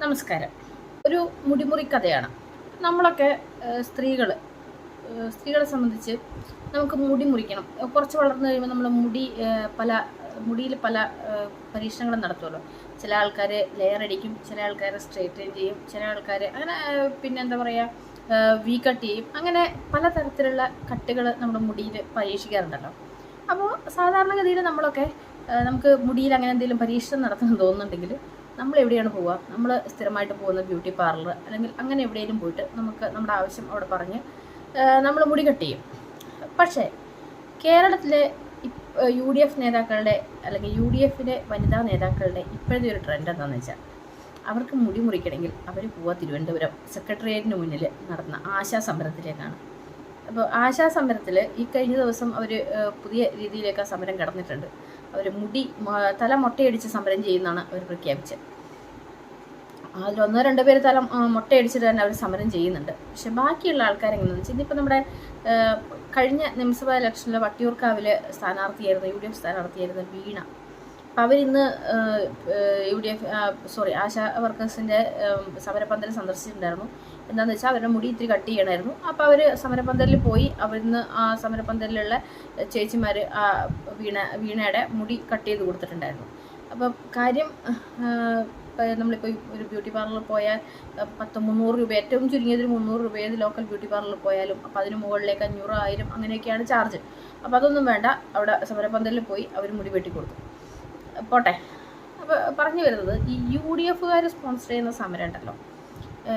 നമസ്കാരം. ഒരു മുടിമുറി കഥയാണ്. നമ്മളൊക്കെ സ്ത്രീകൾ സ്ത്രീകളെ സംബന്ധിച്ച് നമുക്ക് മുടി മുറിക്കണം. കുറച്ച് വളർന്നു കഴിയുമ്പോൾ നമ്മൾ മുടി പല മുടിയിൽ പല പരീക്ഷണങ്ങൾ നടത്തുമല്ലോ ചില ആൾക്കാർ ലെയർ അടിക്കും ചില ആൾക്കാർ സ്ട്രേറ്റ് ചെയ്യും ചില ആൾക്കാർ അങ്ങനെ പിന്നെ എന്താ പറയുക വി കട്ട് ചെയ്യും. അങ്ങനെ പലതരത്തിലുള്ള കട്ടുകൾ നമ്മുടെ മുടിയിൽ പരീക്ഷിക്കാറുണ്ടല്ലോ. അപ്പോൾ സാധാരണഗതിയിൽ നമ്മളൊക്കെ നമുക്ക് മുടിയിൽ അങ്ങനെ എന്തെങ്കിലും പരീക്ഷണം നടത്തണം തോന്നുന്നുണ്ടെങ്കിൽ നമ്മൾ എവിടെയാണ് പോവുക? നമ്മൾ സ്ഥിരമായിട്ട് പോകുന്ന ബ്യൂട്ടി പാർലർ അല്ലെങ്കിൽ അങ്ങനെ എവിടെയെങ്കിലും പോയിട്ട് നമുക്ക് നമ്മുടെ ആവശ്യം അവിടെ പറഞ്ഞ് നമ്മൾ മുടി കട്ട് ചെയ്യും. പക്ഷേ കേരളത്തിലെ യു ഡി എഫ് നേതാക്കളുടെ അല്ലെങ്കിൽ യു ഡി എഫിലെ വനിതാ നേതാക്കളുടെ ഇപ്പോഴത്തെ ഒരു ട്രെൻഡ് എന്താണെന്ന് വെച്ചാൽ അവർക്ക് മുടി മുറിക്കണമെങ്കിൽ അവർ പോവുക തിരുവനന്തപുരം സെക്രട്ടേറിയറ്റിന് മുന്നിൽ നടന്ന ആശാ സമരത്തിലേക്കാണ്. അപ്പോൾ ആശാ സമരത്തിൽ ഈ കഴിഞ്ഞ ദിവസം അവർ പുതിയ രീതിയിലേക്ക് ആ സമരം കടന്നിട്ടുണ്ട്. അവർ മുടി തല മുട്ടയടിച്ച് സമരം ചെയ്യുന്നതാണ് അവർ പ്രഖ്യാപിച്ചത്. അതിൽ ഒന്നോ രണ്ടോ പേര് തല മുട്ടയടിച്ചിട്ട് തന്നെ അവർ സമരം ചെയ്യുന്നുണ്ട്. പക്ഷെ ബാക്കിയുള്ള ആൾക്കാർ എങ്ങനെയാണെന്ന് വെച്ചാൽ ഇന്നിപ്പോൾ നമ്മുടെ കഴിഞ്ഞ നിയമസഭാ ഇലക്ഷനിൽ വട്ടിയൂർക്കാവിലെ സ്ഥാനാർത്ഥിയായിരുന്നു യു ഡി എഫ് സ്ഥാനാർത്ഥിയായിരുന്നു വീണ. അപ്പം അവരിന്ന് U D F sorry Asha വർക്കേഴ്സിന്റെ സമരപന്തൽ സന്ദർശിച്ചിട്ടുണ്ടായിരുന്നു. എന്താണെന്ന് വെച്ചാൽ അവരുടെ മുടി ഇത്തിരി കട്ട് ചെയ്യണമായിരുന്നു അപ്പോൾ അവർ സമരപന്തലിൽ പോയി അവരിന്ന് ആ സമരപന്തലിലുള്ള ചേച്ചിമാർ വീണ വീണയുടെ മുടി കട്ട് ചെയ്ത് കൊടുത്തിട്ടുണ്ടായിരുന്നു. അപ്പം കാര്യം ഇപ്പം നമ്മളിപ്പോൾ ഒരു ബ്യൂട്ടി പാർലറിൽ പോയാൽ പത്ത് മുന്നൂറ് രൂപ ഏറ്റവും ചുരുങ്ങിയത് ഒരു മുന്നൂറ് രൂപ ഏത് ലോക്കൽ ബ്യൂട്ടി പാർലറിൽ പോയാലും അപ്പോൾ അതിന് മുകളിലേക്ക് അഞ്ഞൂറ് ആയിരം അങ്ങനെയൊക്കെയാണ് ചാർജ് അപ്പോൾ അതൊന്നും വേണ്ട. അവിടെ സമരപന്തലിൽ പോയി അവർ മുടി വെട്ടി കൊടുക്കും പോട്ടെ. അപ്പോൾ പറഞ്ഞു വരുന്നത് ഈ യു ഡി എഫുകാർ സ്പോൺസർ ചെയ്യുന്ന സമരം ഉണ്ടല്ലോ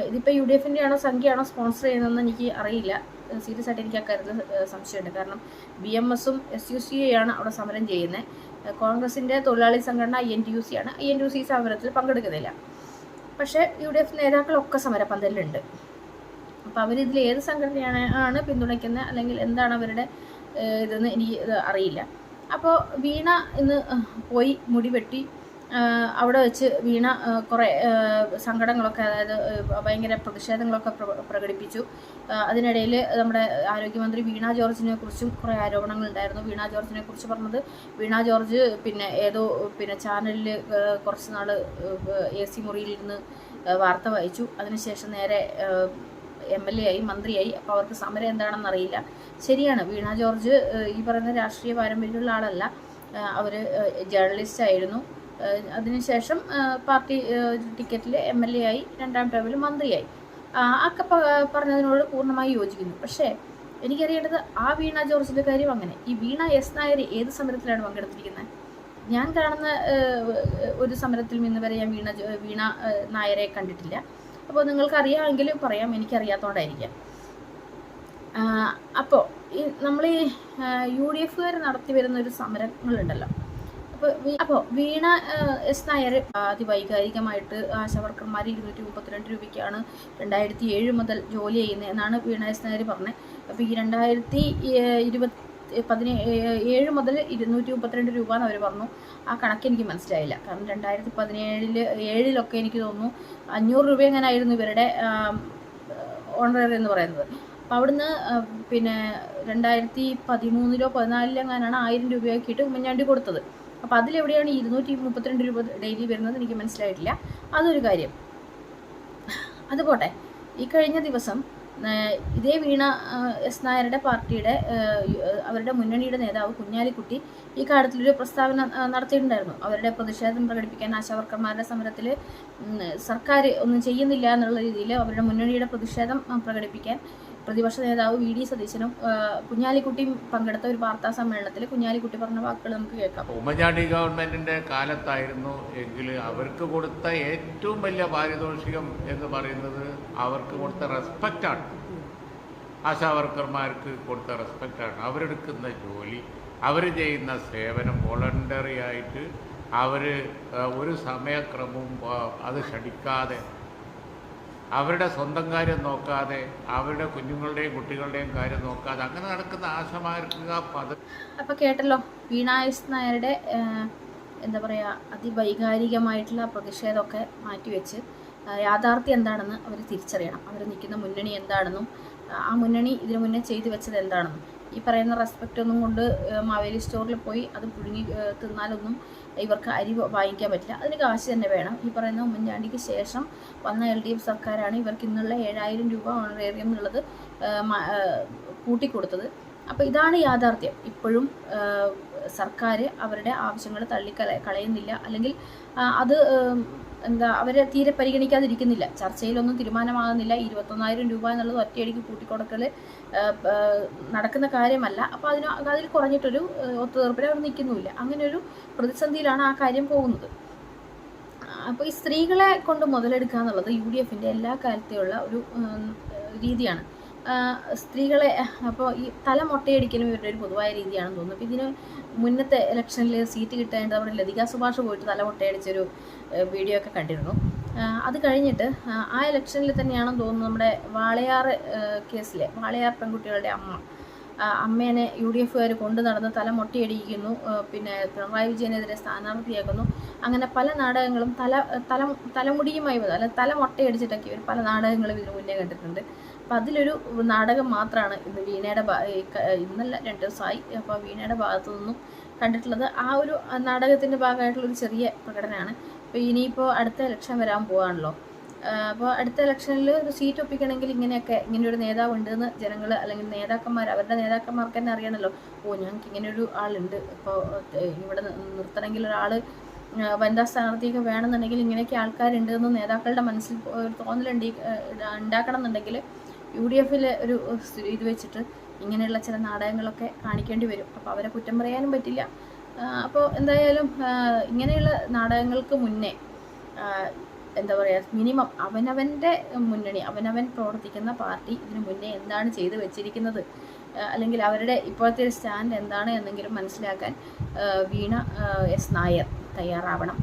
ഇതിപ്പോൾ യു ഡി എഫിന്റെ ആണോ സംഖ്യയാണോ സ്പോൺസർ ചെയ്യുന്നതെന്ന് എനിക്ക് അറിയില്ല. സീരിയസ് ആയിട്ട് എനിക്ക് അക്കാര്യത്തിൽ ഏഹ് സംശയമുണ്ട്. കാരണം ബി എം എസും എസ് യു സി ആണ് അവിടെ സമരം ചെയ്യുന്നത്. കോൺഗ്രസിന്റെ തൊഴിലാളി സംഘടന I N T U C ആണ്. I N T U C സമരത്തിൽ പങ്കെടുക്കുന്നില്ല. പക്ഷേ യു ഡി എഫ് നേതാക്കളൊക്കെ സമരപന്തലിലുണ്ട്. അപ്പോൾ അവരിതിൽ ഏത് സംഘടനയാണ് ആണ് പിന്തുണയ്ക്കുന്നത് അല്ലെങ്കിൽ എന്താണ് അവരുടെ ഇതെന്ന് എനിക്ക് അറിയില്ല. അപ്പോൾ വീണ ഇന്ന് പോയി മുടി വെട്ടി അവിടെ വെച്ച് വീണ കുറേ സങ്കടങ്ങളൊക്കെ അതായത് ഭയങ്കര പ്രതിഷേധങ്ങളൊക്കെ പ്രകടിപ്പിച്ചു. അതിനിടയിൽ നമ്മുടെ ആരോഗ്യമന്ത്രി വീണ ജോർജിനെ കുറിച്ചും കുറേ ആരോപണങ്ങൾ ഉണ്ടായിരുന്നു വീണ ജോർജിനെ കുറിച്ച് പറഞ്ഞത് വീണ ജോർജ് പിന്നെ ഏതോ പിന്നെ ചാനലിൽ കുറച്ച് നാൾ എ സി മുറിയിലിരുന്ന് വാർത്ത വായിച്ചു. അതിനുശേഷം നേരെ എം എൽ എ ആയി മന്ത്രിയായി. അപ്പോൾ അവർക്ക് സമരം എന്താണെന്ന് അറിയില്ല. ശരിയാണ് വീണ ജോർജ് ഈ പറയുന്ന രാഷ്ട്രീയ പാരമ്പര്യമുള്ള ആളല്ല. അവർ ജേർണലിസ്റ്റ് ആയിരുന്നു അതിനുശേഷം പാർട്ടി ടിക്കറ്റിൽ എം എൽ എ ആയി രണ്ടാം ടേമിൽ മന്ത്രിയായി. ഒക്കെ പറഞ്ഞതിനോട് പൂർണമായി യോജിക്കുന്നു. പക്ഷേ എനിക്കറിയേണ്ടത് ആ വീണ ജോർജിന്റെ കാര്യം അങ്ങനെ. ഈ വീണ എസ് നായർ ഏത് സമരത്തിലാണ് പങ്കെടുത്തിരിക്കുന്നത് ഞാൻ കാണുന്ന ഒരു സമരത്തിൽ നിന്ന് വരെ ഞാൻ വീണ വീണ നായരെ കണ്ടിട്ടില്ല. അപ്പോൾ നിങ്ങൾക്ക് അറിയാമെങ്കിൽ പറയാം എനിക്കറിയാത്തതുകൊണ്ടായിരിക്കാം അപ്പോൾ ഈ നമ്മൾ ഈ യു ഡി എഫുകാർ നടത്തി വരുന്ന ഒരു സമരങ്ങളുണ്ടല്ലോ. അപ്പോൾ വീണ എസ് നായർ അതിവൈകാരികമായിട്ട് ആശാവർക്കർമാർ ഇരുന്നൂറ്റി മുപ്പത്തിരണ്ട് രൂപയ്ക്കാണ് രണ്ടായിരത്തി ഏഴ് മുതൽ ജോലി ചെയ്യുന്നത് എന്നാണ് വീണ എസ് നായർ പറഞ്ഞത്. അപ്പോൾ ഈ രണ്ടായിരത്തി ഇരുപത്തി പതിനേ ഏഴ് മുതൽ ഇരുന്നൂറ്റി മുപ്പത്തിരണ്ട് രൂപ എന്ന് അവർ പറഞ്ഞു. ആ കണക്ക് എനിക്ക് മനസ്സിലായില്ല. കാരണം രണ്ടായിരത്തി പതിനേഴിൽ ഏഴിലൊക്കെ എനിക്ക് തോന്നുന്നു അഞ്ഞൂറ് രൂപ എങ്ങനെയായിരുന്നു ഇവരുടെ ഓണററി എന്ന് പറയുന്നത്. അപ്പോൾ അവിടുന്ന് പിന്നെ രണ്ടായിരത്തി പതിമൂന്നിലോ പതിനാലിലോ എങ്ങാനാണ് ആയിരം രൂപയാക്കിയിട്ട് ഉമ്മൻചാണ്ടി കൊടുത്തത്. അപ്പോൾ അതിലെവിടെയാണ് ഇരുന്നൂറ്റി മുപ്പത്തിരണ്ട് രൂപ ഡെയിലി വരുന്നത് എനിക്ക് മനസ്സിലായിട്ടില്ല. അതൊരു കാര്യം. അതുപോട്ടെ ഈ കഴിഞ്ഞ ദിവസം ഇതേ വീണ എസ് നായരുടെ പാർട്ടിയുടെ അവരുടെ മുന്നണിയുടെ നേതാവ് കുഞ്ഞാലിക്കുട്ടി ഈ കാര്യത്തിലൊരു പ്രസ്താവന നടത്തിയിട്ടുണ്ടായിരുന്നു. അവരുടെ പ്രതിഷേധം പ്രകടിപ്പിക്കാൻ ആശാവർക്കർമാരുടെ സമരത്തിൽ സർക്കാർ ഒന്നും ചെയ്യുന്നില്ല എന്നുള്ള രീതിയിൽ അവരുടെ മുന്നണിയുടെ പ്രതിഷേധം പ്രകടിപ്പിക്കാൻ പ്രതിപക്ഷ നേതാവ് വി ഡി സതീശനും കുഞ്ഞാലിക്കുട്ടിയും പങ്കെടുത്ത ഒരു വാർത്താ സമ്മേളനത്തിൽ കുഞ്ഞാലിക്കുട്ടി പറഞ്ഞ വാക്കുകൾ നമുക്ക് കേൾക്കാം. ഉമ്മൻചാണ്ടി ഗവൺമെന്റിന്റെ കാലത്തായിരുന്നു എങ്കിൽ അവർക്ക് കൊടുത്ത ഏറ്റവും വലിയ പാരിതോഷികം എന്ന് പറയുന്നത് അവർക്ക് കൊടുത്ത റെസ്പെക്റ്റാണ് ആശാ വർക്കർമാർക്ക് കൊടുത്ത റെസ്പെക്റ്റ് റെസ്പെക്റ്റാണ് അവരെടുക്കുന്ന ജോലി അവർ ചെയ്യുന്ന സേവനം വോളണ്ടറി ആയിട്ട് അവർ ഒരു സമയക്രമവും അത് ക്ഷണിക്കാതെ അവരുടെ സ്വന്തം കാര്യം നോക്കാതെ അവരുടെ കുഞ്ഞുങ്ങളുടെയും കുട്ടികളുടെയും കാര്യം നോക്കാതെ അങ്ങനെ നടക്കുന്ന ആശമാർക്കുക പദ അപ്പോൾ കേട്ടല്ലോ വീണായസ് നായരുടെ എന്താ പറയുക അതിവൈകാരികമായിട്ടുള്ള പ്രതിഷേധമൊക്കെ മാറ്റിവെച്ച് യാഥാർത്ഥ്യം എന്താണെന്ന് അവർ തിരിച്ചറിയണം. അവർ നിൽക്കുന്ന മുന്നണി എന്താണെന്നും ആ മുന്നണി ഇതിനു മുന്നേ ചെയ്തു വെച്ചത് എന്താണെന്നും. ഈ പറയുന്ന റെസ്പെക്റ്റ് ഒന്നും കൊണ്ട് മാവേലി സ്റ്റോറിൽ പോയി അത് പുഴുങ്ങി തിന്നാലൊന്നും ഇവർക്ക് അരി വാങ്ങിക്കാൻ പറ്റില്ല. അതിന് കാശ് തന്നെ വേണം. ഈ പറയുന്ന ഉമ്മൻചാണ്ടിക്ക് ശേഷം വന്ന എൽ ഡി എഫ് സർക്കാരാണ് ഇവർക്ക് ഇന്നുള്ള ഏഴായിരം രൂപ ഓണറേറിയം എന്നുള്ളത് കൂട്ടിക്കൊടുത്തത്. അപ്പോൾ ഇതാണ് യാഥാർത്ഥ്യം. ഇപ്പോഴും സർക്കാർ അവരുടെ ആവശ്യങ്ങൾ തള്ളിക്കല കളയുന്നില്ല. അല്ലെങ്കിൽ അത് എന്താ അവരെ തീരെ പരിഗണിക്കാതിരിക്കുന്നില്ല. ചർച്ചയിലൊന്നും തീരുമാനമാകുന്നില്ല. ഇരുപത്തൊന്നായിരം രൂപ എന്നുള്ളത് ഒറ്റയടിക്ക് കൂട്ടിക്കൊടുക്കൽ നടക്കുന്ന കാര്യമല്ല. അപ്പോൾ അതിന് അതിൽ കുറഞ്ഞിട്ടൊരു ഒത്തുതീർപ്പിൽ അവർ നിൽക്കുന്നുമില്ല. അങ്ങനെ ഒരു പ്രതിസന്ധിയിലാണ് ആ കാര്യം പോകുന്നത്. അപ്പോൾ ഈ സ്ത്രീകളെ കൊണ്ട് മുതലെടുക്കുക എന്നുള്ളത് യു ഡി എല്ലാ കാലത്തെയുള്ള ഒരു രീതിയാണ്. സ്ത്രീകളെ അപ്പോൾ ഈ തല മൊട്ടയടിക്കലും ഇവരുടെ ഒരു പൊതുവായ രീതിയാണെന്ന് തോന്നുന്നു. അപ്പോൾ ഇതിന് മുന്നത്തെ ഇലക്ഷനിൽ സീറ്റ് കിട്ടേണ്ടത് അവർ ലതിക സുഭാഷ് പോയിട്ട് തല മൊട്ടയടിച്ചൊരു വീഡിയോ ഒക്കെ കണ്ടിരുന്നു. അത് കഴിഞ്ഞിട്ട് ആ, ഇലക്ഷനിൽ തന്നെയാണെന്ന് തോന്നുന്നു നമ്മുടെ വാളയാർ കേസിലെ വാളയാർ പെൺകുട്ടികളുടെ അമ്മ. അമ്മേനെ യു ഡി എഫുകാർ കൊണ്ടു നടന്ന് തല മൊട്ടയടിക്കുന്നു. പിന്നെ പിണറായി വിജയനെതിരെ സ്ഥാനാർത്ഥിയാക്കുന്നു. അങ്ങനെ പല നാടകങ്ങളും തല തല തലമുടിയുമായി അല്ല തല മൊട്ടയടിച്ചിട്ടൊക്കെ ഇവർ പല നാടകങ്ങളും ഇതിനു മുന്നേ കണ്ടിട്ടുണ്ട്. അപ്പം അതിലൊരു നാടകം മാത്രമാണ് ഇന്ന് വീണയുടെ ഇന്നല്ല രണ്ട് ദിവസമായി അപ്പോൾ വീണയുടെ ഭാഗത്തു നിന്നും കണ്ടിട്ടുള്ളത് ആ ഒരു നാടകത്തിന്റെ ഭാഗമായിട്ടുള്ളൊരു ചെറിയ പ്രകടനമാണ്. അപ്പോൾ ഇനിയിപ്പോൾ അടുത്ത ഇലക്ഷൻ വരാൻ പോവാണല്ലോ. അപ്പോൾ അടുത്ത ഇലക്ഷനിൽ സീറ്റ് ഒപ്പിക്കണമെങ്കിൽ ഇങ്ങനെയൊക്കെ ഇങ്ങനെ ഒരു നേതാവ് ഉണ്ടെന്ന് ജനങ്ങൾ അല്ലെങ്കിൽ നേതാക്കന്മാർ അവരുടെ നേതാക്കന്മാർക്ക് തന്നെ അറിയണമല്ലോ ഓ ഞങ്ങൾക്ക് ഇങ്ങനെ ഒരു ആളുണ്ട് ഇപ്പോൾ ഇവിടെ നിർത്തണമെങ്കിൽ ഒരാൾ വനിതാ സ്ഥാനാർത്ഥിയൊക്കെ വേണമെന്നുണ്ടെങ്കിൽ ഇങ്ങനെയൊക്കെ ആൾക്കാരുണ്ട് എന്ന് നേതാക്കളുടെ മനസ്സിൽ തോന്നലുണ്ട്. ഉണ്ടാക്കണം എന്നുണ്ടെങ്കിൽ യു ഡി എഫിൽ ഒരു ഇത് വെച്ചിട്ട് ഇങ്ങനെയുള്ള ചില നാടകങ്ങളൊക്കെ കാണിക്കേണ്ടി വരും. അപ്പോൾ അവരെ കുറ്റം പറയാനും പറ്റില്ല. അപ്പോൾ എന്തായാലും ഇങ്ങനെയുള്ള നാടകങ്ങൾക്ക് മുന്നേ എന്താ പറയുക മിനിമം അവനവന്റെ മുന്നണി അവനവൻ പ്രവർത്തിക്കുന്ന പാർട്ടി ഇതിനു മുന്നേ എന്താണ് ചെയ്തു വെച്ചിരിക്കുന്നത്? അല്ലെങ്കിൽ അവരുടെ ഇപ്പോഴത്തെ ഒരു സ്റ്റാൻഡ് എന്താണ് എന്നെങ്കിലും മനസ്സിലാക്കാൻ വീണ എസ് നായർ തയ്യാറാവണം.